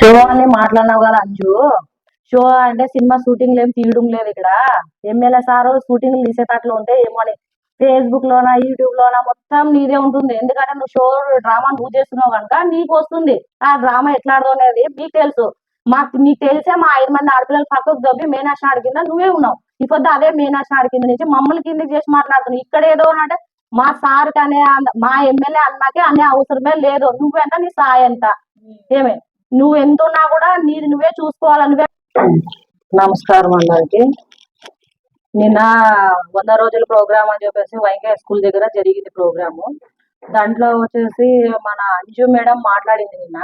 Show అని మాట్లాడినావు కదా అంజు. షో అంటే సినిమా షూటింగ్ ఏం తీయడం లేదు ఇక్కడ. ఎమ్మెల్యే సారు షూటింగ్ తీసేటట్లు ఉంటే ఏమో అని. ఫేస్బుక్ లోన యూట్యూబ్ లోన మొత్తం నీదే ఉంటుంది. ఎందుకంటే నువ్వు షో డ్రామా నువ్వు చేస్తున్నావు కనుక నీకు వస్తుంది. ఆ డ్రామా ఎట్లా ఆడదనేది మీకు తెలుసు. మాకు మీకు తెలిసే మా ఐదు మంది ఆడపిల్లలు పక్కకు దొబ్బి మీనాశనాడి కింద నువ్వే ఉన్నావు. ఇప్పుడు అదే అదే మీనాశనాడి కింద నుంచి మమ్మల్ని కింద చేసి మాట్లాడుతున్నావు. ఇక్కడ ఏదో అంటే మా సార్ అనే మా ఎమ్మెల్యే అన్నకే అనే అవసరమే లేదు. నువ్వెంత నీ సాయి ఏమే? నువ్వు ఎంత ఉన్నా కూడా నీది నువ్వే చూసుకోవాలి నువ్వే నమస్కారం అందరికి నిన్న వంద రోజుల ప్రోగ్రామ్ అని చెప్పేసి వైంకయ్య స్కూల్ దగ్గర జరిగింది ప్రోగ్రాము. దాంట్లో వచ్చేసి మన అంజు మేడం మాట్లాడింది నిన్న.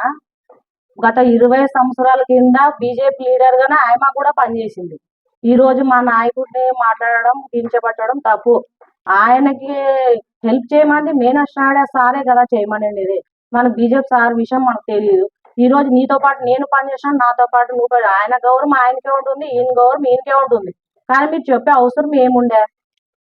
గత ఇరవై సంవత్సరాల కింద బీజేపీ లీడర్ గానే ఆమె కూడా పనిచేసింది. ఈ రోజు మా నాయకుడిని మాట్లాడడం కించపట్టడం తప్పు. ఆయనకి హెల్ప్ చేయమంది మీనాశ్రాడే సారే కదా చేయమనేది. మన బీజేపీ సార్ విషయం మనకు తెలియదు ఈ రోజు నీతో పాటు నేను పనిచేసాను నాతో పాటు నువ్వు ఆయన గౌరవం ఆయనకే ఉంటుంది ఈయన గౌరవం ఈయనకే ఉంటుంది. కానీ మీరు చెప్పే అవసరం ఏముండే?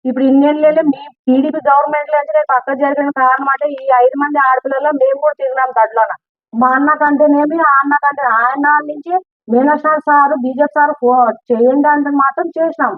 ఇప్పుడు ఇన్నేళ్ళలో మీ టీడీపీ గవర్నమెంట్ నుంచి నేను పక్క జరిగిన కారణం అంటే ఈ ఐదు మంది ఆడపిల్లల్లో మేము కూడా తిరిగినాం దడ్లోన మా అన్న కంటేనేమి ఆ అన్న కంటే ఆయన నుంచి మీనాశ్వర్ సార్ బీజేపీ సార్ చేయండి అంటే మాత్రం చేసినాం.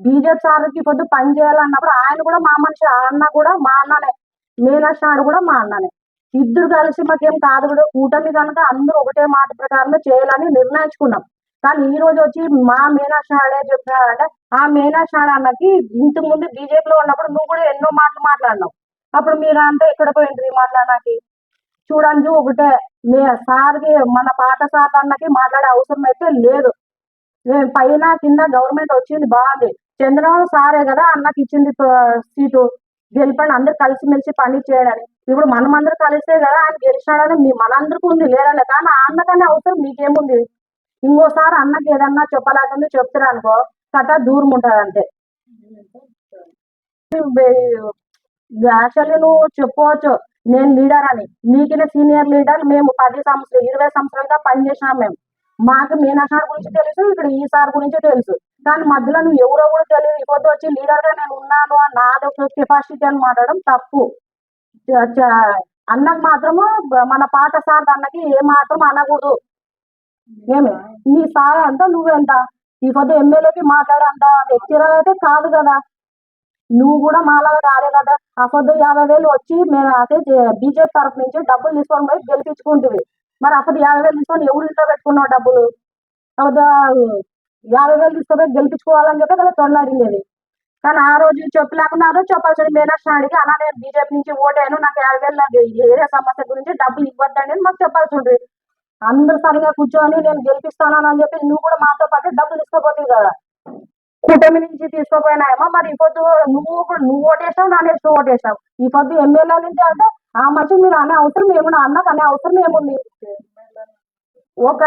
బీజేపీ సార్కి పొద్దు పని చేయాలన్నప్పుడు ఆయన కూడా మా మనిషి ఆ అన్న కూడా మా అన్ననే. మీనాశ్వరుడు కూడా మా అన్ననే. ఇద్దరు కలిసి మాకేం కాదు కూడా కూటమి కనుక అందరూ ఒకటే మాట ప్రకారమే చేయాలని నిర్ణయించుకున్నాం. కానీ ఈ రోజు వచ్చి మా మీనాశ్వరుడే చెప్తున్నాడంటే ఆ మీనాశ్వరుడు అన్నకి ఇంతకు ముందు బీజేపీలో ఉన్నప్పుడు నువ్వు కూడా ఎన్నో మాటలు మాట్లాడినావు. అప్పుడు మీరంతా ఎక్కడ పోయింది మాట్లాడడానికి చూడండి ఒకటే మీ సార్కి మన పాత సార్ అన్నకి మాట్లాడే అవసరం అయితే లేదు. పైన కింద గవర్నమెంట్ వచ్చింది బాగుంది. చంద్రబాబు సారే కదా అన్నకి ఇచ్చింది సీటు. గెలిపండి అందరు కలిసిమెలిసి పని చేయడానికి ఇప్పుడు మనం అందరూ కలిస్తే కదా ఆయన గెలిచినాడని మీ మనందరికీ ఉంది లేదనే కానీ అన్నకనే అవసరం మీకేముంది? ఇంకోసారి అన్నకి ఏదన్నా చెప్పలేకుండా చెప్తారు అనుకో కథ దూరం ఉంటుంది అంతే. యాక్చువల్లీ నువ్వు చెప్పుకోవచ్చు నేను లీడర్ అని. నీకిన సీనియర్ లీడర్ మేము పది సంవత్సరాలు ఇరవై సంవత్సరాలుగా పనిచేసినాం మేము. మాకు మీనాసార్ గురించి తెలుసు ఇక్కడ ఈ సార్ గురించి తెలుసు. కానీ మధ్యలో నువ్వు ఎవరో కూడా తెలియదు. ఇవ్వద్దు వచ్చి లీడర్గా నేను ఉన్నాను నాది ఒక కెపాసిటీ అని మాట్లాడడం తప్పు. చ- అన్నకు మాత్రము మన పాట సార్ అన్నకి ఏ మాత్రం అనకూడదు. ఏమి? నీ సాయం అంతా నువ్వెంత? ఈ పొద్దు ఎమ్మెల్యేకి మాట్లాడంత వ్యక్తిరాలు అయితే కాదు కదా. నువ్వు కూడా మాలాగా కాలే కదా ఆ పొద్దు యాభై వేలు వచ్చి మేము అదే బీజేపీ తరఫు నుంచి డబ్బులు తీసుకొని పోయి గెలిపించుకుంటుంది మరి అసలు యాభై వేలు తీసుకొని ఎవరు ఇంట్లో పెట్టుకున్నావు డబ్బులు? యాభై వేలు తీసుకొని గెలిపించుకోవాలని చెప్పి కదా తొందరడింది కానీ ఆ రోజు చెప్పు లేకుండా ఆ రోజు చెప్పాల్సిన మీనాక్షి అడిగి అలా నేను బీజేపీ నుంచి ఓటాను నాకు యాభై వేలు నాకు ఏరియా సమస్య గురించి డబ్బులు ఇవ్వద్దండి అని మాకు చెప్పాల్సి ఉంటుంది అందరూ సరిగా కూర్చొని నేను గెలిపిస్తానని అని చెప్పి నువ్వు కూడా మాతో పాటు డబ్బులు తీసుకోపోతుంది కదా. కూటమి నుంచి తీసుకోపోయినాయమ్మా మరి ఈ పొద్దు నువ్వు కూడా నువ్వు ఓటేసావు నానే ఓటేసావు. ఈ పొద్దు ఎమ్మెల్యే నుంచి అంటే ఆ మనిషి మీరు అనే అవసరం ఏమున్నా అన్నకు అనే అవసరం ఏముంది? ఒక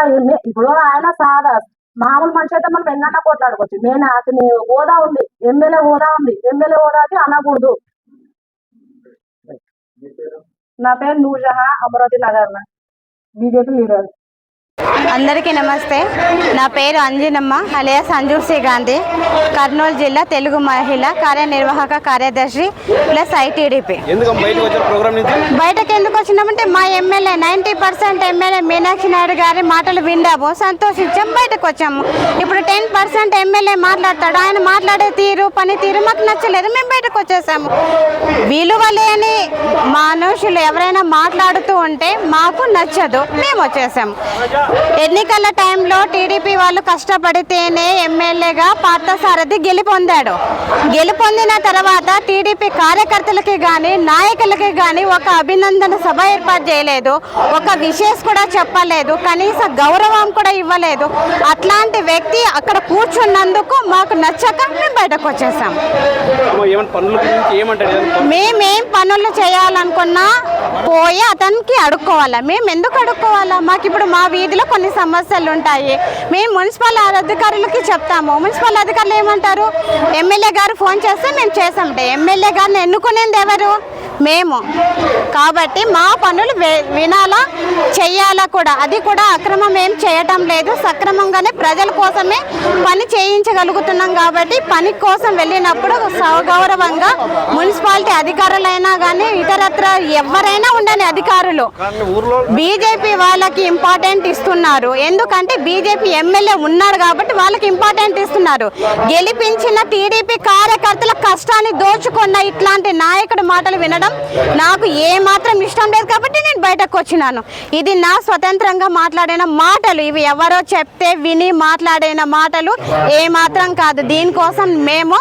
ఇప్పుడు ఆయన సాదా మామూలు మనిషి అయితే మనం ఎన్నన్నా కొట్లాడుకోవచ్చు. నేను అతని హోదా ఉంది. ఎమ్మెల్యే హోదా ఉంది. ఎమ్మెల్యే హోదాకి అనకూడదు. నా పేరు నూర్జహా అమరావతి నగర్ బీజేపీ లీడర్. అందరికీ నమస్తే. నా పేరు అంజనమ్మ అలియాస్ అంజూర్ సి గాంధీ కర్నూలు జిల్లా తెలుగు మహిళ కార్యనిర్వాహక కార్యదర్శి ప్లస్ ఐటీడీపీ బయటకు ఎందుకు వచ్చినామంటే మా MLA ninety percent MLA Meenakshi Naidu గారి మాటలు విందాము సంతోషించాం బయటకు వచ్చాము. ఇప్పుడు టెన్ పర్సెంట్ ఎమ్మెల్యే మాట్లాడతాడు ఆయన మాట్లాడే తీరు పని తీరు మాకు నచ్చలేదు మేము బయటకు వచ్చేసాము. విలువ లేని మనుషులు ఎవరైనా మాట్లాడుతూ ఉంటే మాకు నచ్చదు మేము వచ్చేసాము. ఎన్నికల టైంలో టీడీపీ వాళ్ళు కష్టపడితేనే ఎమ్మెల్యేగా పార్థసారథి గెలుపొందాడు. గెలుపొందిన తర్వాత టీడీపీ కార్యకర్తలకి కానీ నాయకులకి కానీ ఒక అభినందన సభ ఏర్పాటు చేయలేదు. ఒక విశేష్ కూడా చెప్పలేదు. కనీస గౌరవం కూడా ఇవ్వలేదు. అట్లాంటి వ్యక్తి అక్కడ కూర్చున్నందుకు మాకు నచ్చక మేము బయటకు వచ్చేసాం? మేమేం పనులు చేయాలనుకున్నా పోయి అతనికి అడుక్కోవాలా. మేము ఎందుకు అడుక్కోవాలా? మాకు ఇప్పుడు మా పరిధిలో కొన్ని సమస్యలు ఉంటాయి మేము మున్సిపల్ అధికారులకి చెప్తాము. మున్సిపల్ అధికారులు ఏమంటారు? ఎమ్మెల్యే గారు ఫోన్ చేస్తే మేము చేసామంటే ఎమ్మెల్యే గారిని ఎన్నుకునేది ఎవరు? మేము. కాబట్టి మా పనులు వినాలా చెయ్యాలా కూడా. అది కూడా అక్రమం ఏం చేయటం లేదు. సక్రమంగానే ప్రజల కోసమే పని చేయించగలుగుతున్నాం కాబట్టి పని కోసం వెళ్ళినప్పుడు సగౌరవంగా మున్సిపాలిటీ అధికారులైనా కానీ ఇతరత్ర ఎవరైనా ఉండని అధికారులు. బీజేపీ వాళ్ళకి ఇంపార్టెంట్ ఇస్తున్నారు. ఎందుకంటే బీజేపీ ఎమ్మెల్యే ఉన్నాడు కాబట్టి వాళ్ళకి ఇంపార్టెంట్ ఇస్తున్నారు. గెలిపించిన టీడీపీ కార్యకర్తల కష్టాన్ని దోచుకున్న ఇట్లాంటి నాయకుడి మాటలు వినడం నాకు ఏమాత్రం ఇష్టం లేదు కాబట్టి నేను బయటకు వచ్చినాను. ఇది నా స్వతంత్రంగా మాట్లాడిన మాటలు. ఇవి ఎవరో చెప్తే విని మాట్లాడిన మాటలు ఏమాత్రం కాదు. దీనికోసం మేము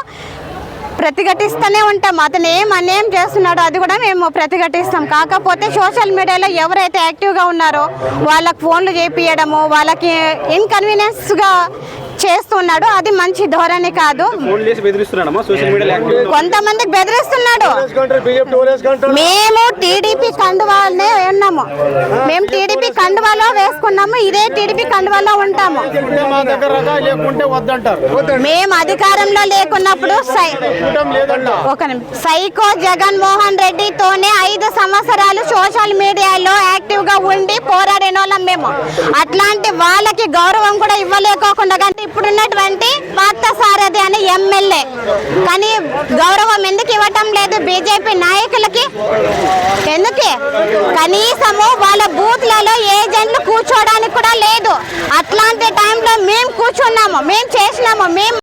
ప్రతిఘటిస్తూనే ఉంటాం. అతను ఏం అన్యాయం చేస్తున్నాడో అది కూడా మేము ప్రతిఘటిస్తాం. కాకపోతే సోషల్ మీడియాలో ఎవరైతే యాక్టివ్గా ఉన్నారో వాళ్ళకి ఫోన్లు చేపించడము వాళ్ళకి ఇన్కన్వీనియన్స్గా చేస్తున్నాడు అది మంచి ధోరణి కాదు. కొంతమందికి బెదిరిస్తున్నాడు. మేము టీడీపీ కండువాలనే ఉన్నాము. మేము టీడీపీ కండువాలో వేసుకున్నాము ఇదే టీడీపీ కండువాలో ఉంటాము. మా దగ్గర రకా లేకుంటే వద్దంటారు. మేము అధికారంలో లేకున్నప్పుడు ఒక. సైకో జగన్మోహన్ రెడ్డితోనే ఐదు సంవత్సరాలు సోషల్ మీడియాలో వాళ్ళం మేము. అట్లాంటి వాళ్ళకి గౌరవం కూడా ఇవ్వలేకోకుండా కానీ ఇప్పుడున్నటువంటి పాత సారథి అని ఎమ్మెల్యే. కానీ గౌరవం ఎందుకు ఇవ్వటం లేదు? బీజేపీ నాయకులకి ఎందుకే? కనీసము వాళ్ళ బూత్లలో ఏజెంట్లు కూర్చోవడానికి కూడా లేదు. అట్లాంటి టైంలో మేము కూర్చున్నాము మేము చేసినాము మేము